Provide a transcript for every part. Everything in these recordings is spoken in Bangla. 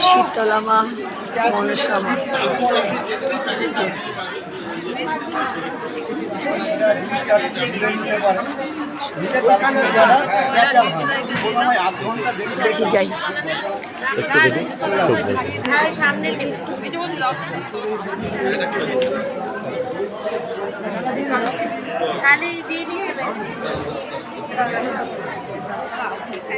শীতলা মা মনসা মা দেখি যাই। একটু দেখি চোখ দিয়ে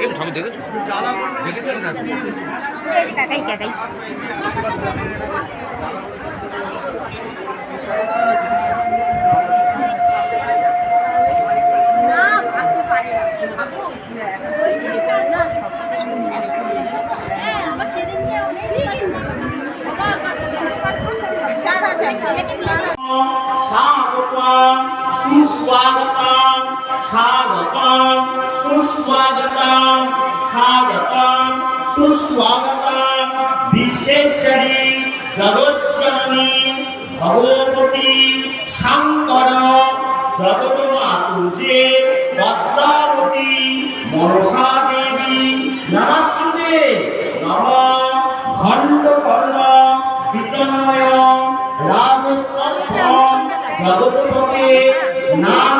দেখেছ? ঠাকুর দেখেছ? কাকাই কাকাই। হ্যাঁ স্বাগতম সুস্বাগতম স্বাগতম। সুস্বাগতম, স্বাগতম, সুস্বাগতম। বিশ্বেশ্বরী জগজ্জননী ভগবতী শঙ্কর জগন্মাতুজে পদ্মাবতী, মনসা দেবী, নমস্তে। নম খণ্ডকর্ণ বিতন্ময় রাজস্তম্ভ জগৎপতে নানাভোগ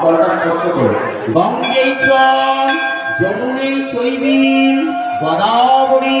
জলটা স্পর্শ করো। গঙ্গে যমুনে চৈবী গদাবরী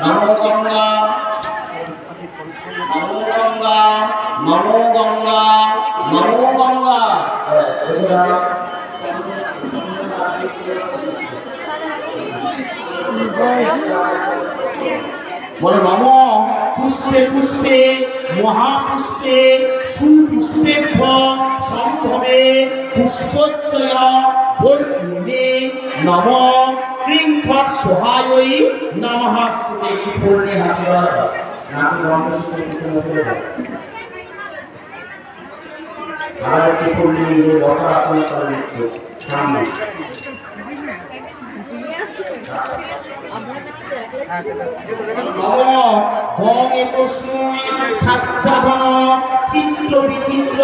নমো গঙ্গা নমো গঙ্গা নমো গঙ্গা নমো গঙ্গা বলো নম পুষ্পে পুষ্পে মহাপুষ্পে সুপুষ্পে সম্ভবে পুষ্পোচ্চয় নম সহায়ই নমঃস্তুতে কি পূর্ণে হাতে নাকি ব্রহ্মসূত্র কিছু করে নিজে বসার আসন করে দিচ্ছ সামনে। চিত্র বিচিত্র